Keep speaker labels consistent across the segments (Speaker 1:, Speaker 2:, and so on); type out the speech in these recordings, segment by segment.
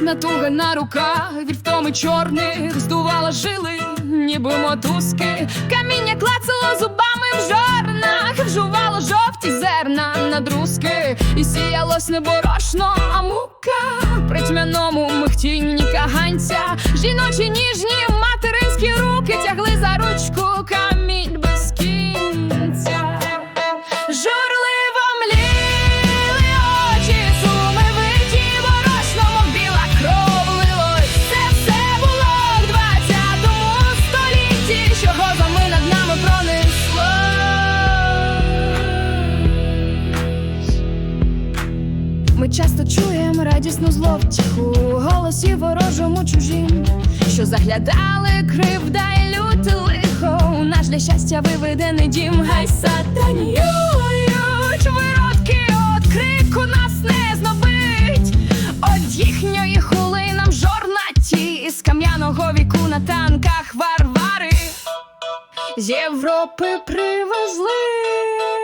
Speaker 1: Нескінченна туга на руках, від втоми чорних здувала жили, ніби мотузки. Каміння клацало зубами в жорнах, вжувало жовті зерна на друзки, і сіялось неборошно, а мука при тьмяному михтінні каганця. Жіночі ніжні материнські руки тягли за ручку Ми часто чуємо радісну зловтіху голосі ворожому чужім, що заглядали кривда й люте лихо. У наш для щастя виведений дім, гай сатанюють виродки, от нас не знобить. От їхньої хули жорнаті з кам'яного віку на танках варвари з Європи привезли.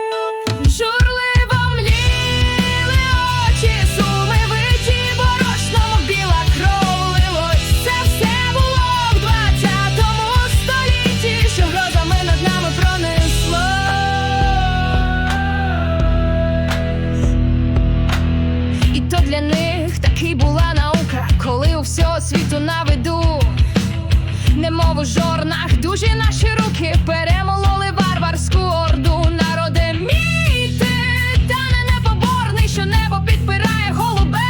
Speaker 1: Жорнах, дужі наші руки перемололи варварську орду. Народе мій та не непоборний, що небо підпирає голубе.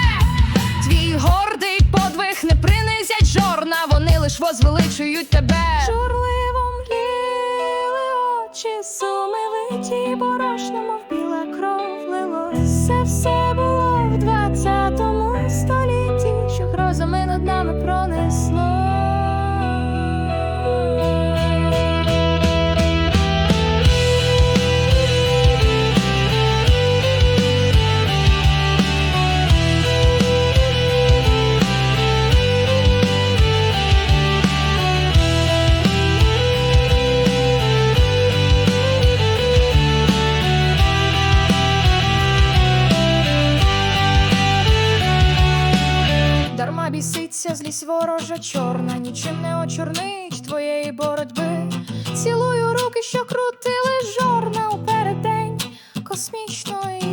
Speaker 1: Твій гордий подвиг не принизять жорна, вони лиш возвеличують тебе. Журливо мліли очі, суми виті борошно, мов біла кров лилось. Все в біситься злість ворожа чорна, нічим не очорнить твоєї боротьби. Цілую руки, що крутили жорна у передень космічної.